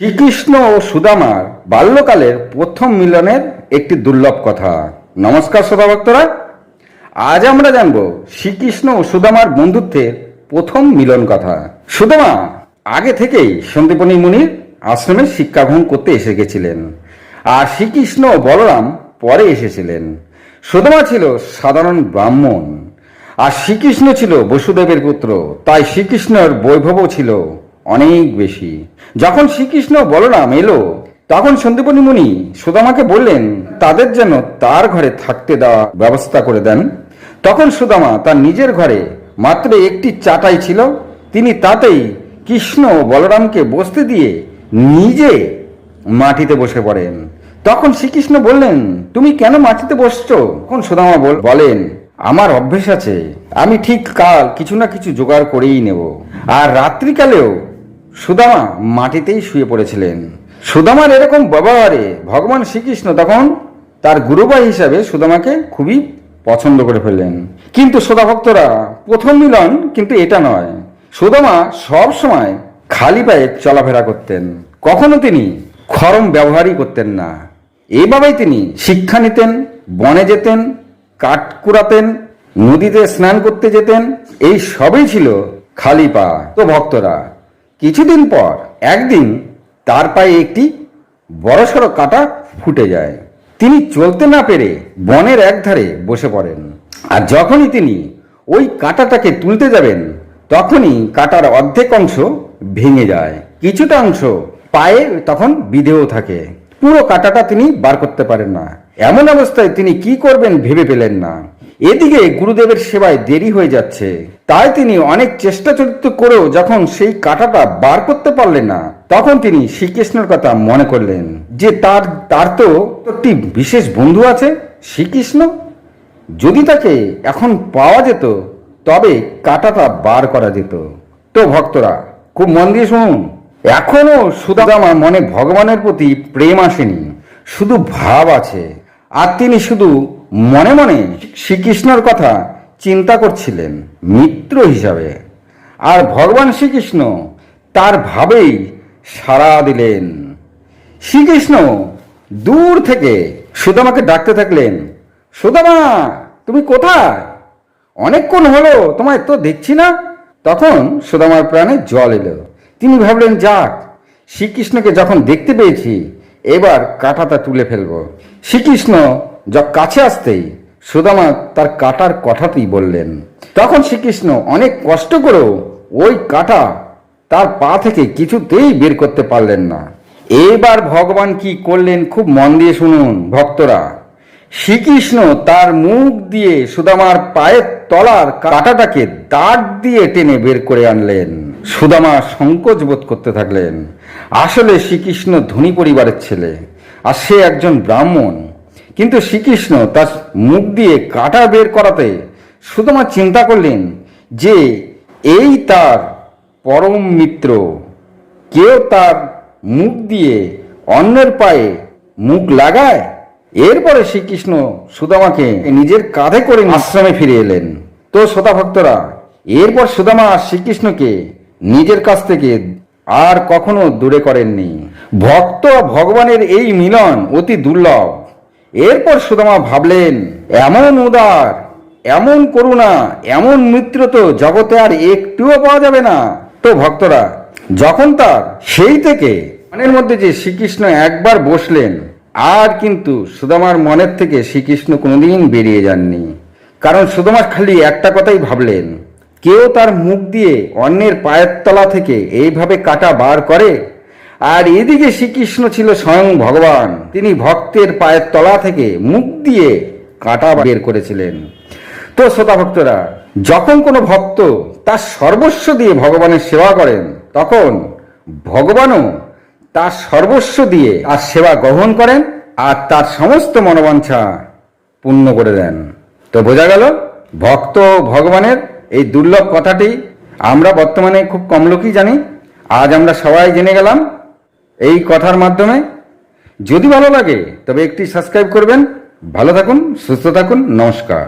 শ্রীকৃষ্ণ ও সুদামার বাল্যকালের প্রথম মিলনের একটি দুর্লভ কথা। নমস্কার শ্রোতা ভক্তরা। আজ আমরা জানব শ্রীকৃষ্ণ ও সুদামার বন্ধুত্বের প্রথম মিলন কথা। সুদামা, আগে থেকেই সন্দীপনী মুনির আশ্রমে শিক্ষা গ্রহণ করতে এসে গেছিলেন আর শ্রীকৃষ্ণ ও বলরাম পরে এসেছিলেন। সুদামা ছিল সাধারণ ব্রাহ্মণ আর শ্রীকৃষ্ণ ছিল বসুদেবের পুত্র, তাই শ্রীকৃষ্ণের বৈভবও ছিল অনেক বেশি। যখন শ্রীকৃষ্ণ বলরাম এলো, তখন সন্দীপনী মুনি সুদামাকে বললেন, তাদের যেন তার ঘরে থাকতে দেওয়া ব্যবস্থা করে দেন। তখন সুদামা তার নিজের ঘরে মাত্র একটি চাটাই ছিল, তিনি তাতেই কৃষ্ণ বলরামকে বসতে দিয়ে নিজে মাটিতে বসে পড়েন। তখন শ্রীকৃষ্ণ বললেন, তুমি কেন মাটিতে বসছো? তখন সুদামা বল- বলেন, আমার অভ্যেস আছে, আমি ঠিক কাল কিছু না কিছু জোগাড় করেই নেব। আর রাত্রিকালেও সুদামা মাটিতেই শুয়ে পড়েছিলেন। সুদামার এরকম ব্যবহারে ভগবান শ্রীকৃষ্ণ তখন তার গুরুবাই হিসাবে সুদামাকে খুবই পছন্দ করে ফেললেন। কিন্তু ভক্তরা প্রথম মিলন কিন্তু এটা নয়। সুদামা সব সময় খালি পায়ে চলাফেরা করতেন। কখনো তিনি খরম ব্যবহারই করতেন না। এইভাবেই তিনি শিক্ষা নিতেন, বনে যেতেন, কাঠ কুড়াতেন, নদীতে স্নান করতে যেতেন, এই সবই ছিল খালি পা। তো ভক্তরা কিছুদিন পর একদিন তার পায়ে একটি বড়সড় কাটা ফুটে যায়। তিনি চলতে না পেরে বনের একধারে বসে পড়েন। আর যখনই তিনি ওই কাঁটাটাকে তুলতে যাবেন, তখনই কাটার অর্ধেক অংশ ভেঙে যায়। কিছুটা অংশ পায়ে তখন বিধেও থাকে। পুরো কাঁটাটা তিনি বার করতে পারেন না। এমন অবস্থায় তিনি কি করবেন ভেবে পেলেন না। এদিকে গুরুদেবের সেবায় দেরি হয়ে যাচ্ছে। তাই তিনি অনেক চেষ্টা চরিত্র করেও যখন সেই কাঁটাটা বার করতে পারলেন না, তখন তিনি শ্রীকৃষ্ণের কথা মনে করলেন যে তার তার তো একটি বিশেষ বন্ধু আছে, শ্রীকৃষ্ণ। যদি তাকে এখন পাওয়া যেত, তবে কাঁটাটা বার করা যেত। তো ভক্তরা, খুব মন দিয়ে শুনুন। এখনও সুদামার মনে ভগবানের প্রতি প্রেম আসেনি, শুধু ভাব আছে, আর তিনি শুধু মনে মনে শ্রীকৃষ্ণর কথা চিন্তা করছিলেন মিত্র হিসাবে। আর ভগবান শ্রীকৃষ্ণ তার ভাবেই সাড়া দিলেন। শ্রীকৃষ্ণ দূর থেকে সুদামাকে ডাকতে থাকলেন, সুদামা, তুমি কোথায়? অনেকক্ষণ হলো, তোমায় তো দেখছি না? তখন সুদামার প্রাণে জল এলো। তিনি ভাবলেন, যাক, শ্রীকৃষ্ণকে যখন দেখতে পেয়েছি, এবার কাঁটাটা তুলে ফেলব। শ্রীকৃষ্ণ যখন কাছে আসতেই সুদামা তার কাটার কথাতেই বললেন, তখন শ্রীকৃষ্ণ অনেক কষ্ট করেও ওই কাটা তার পা থেকে কিছুতেই বের করতে পারলেন না। এবার ভগবান কি করলেন খুব মন দিয়ে শুনুন, ভক্তরা। শ্রীকৃষ্ণ তার মুখ দিয়ে সুদামার পায়ের তলার কাঁটাটাকে দাঁত দিয়ে টেনে বের করে আনলেন। সুদামা সংকোচ বোধ করতে থাকলেন। আসলে শ্রীকৃষ্ণ ধনী পরিবারের ছেলে, আর সে একজন ব্রাহ্মণ। কিন্তু শ্রীকৃষ্ণ তার মুখ দিয়ে কাঁটা বের করাতে সুদামা চিন্তা করলেন যে এই তার পরম মিত্র। কেউ তার মুখ দিয়ে অন্যের পায়ে মুখ লাগায়? এরপরে শ্রীকৃষ্ণ সুদামাকে নিজের কাঁধে করে আশ্রমে ফিরে এলেন। তো শ্রোতা ভক্তরা, এরপর সুদামা শ্রীকৃষ্ণকে নিজের কাছ থেকে আর কখনো দূরে করেননি। ভক্ত ভগবানের এই মিলন অতি দুর্লভ। এরপর সুদামা ভাবলেন, এমন উদার, এমন করুণা, এমন মিত্র তো জগতে আর একটুও পাওয়া যাবে না। তো ভক্তরা, যখন তার, সেই থেকে। মনের মধ্যে যে শ্রীকৃষ্ণ একবার বসলেন, আর কিন্তু সুদামার মনের থেকে শ্রীকৃষ্ণ কোনোদিন বেরিয়ে যাননি। কারণ সুদামা খালি একটা কথাই ভাবলেন, কেউ তার মুখ দিয়ে অন্যের পায়ের তলা থেকে এইভাবে কাটা বার করে? আর এদিকে শ্রীকৃষ্ণ ছিল স্বয়ং ভগবান। তিনি ভক্তের পায়ের তলা থেকে মুখ দিয়ে কাটা বের করেছিলেন। তো শ্রোতা ভক্তরা, যখন কোনো ভক্ত তার সর্বস্ব দিয়ে ভগবানের সেবা করেন, তখন ভগবানও তার সর্বস্ব দিয়ে আর সেবা গ্রহণ করেন আর তার সমস্ত মনোবাঞ্ছা পূর্ণ করে দেন। তো বোঝা গেল, ভক্ত ভগবানের এই দুর্লভ কথাটি আমরা বর্তমানে খুব কম লোকই জানি। আজ আমরা সবাই জেনে গেলাম এই কথার মাধ্যমে যদি ভালো লাগে তবে একটি সাবস্ক্রাইব করবেন। ভালো থাকুন, সুস্থ থাকুন, নমস্কার।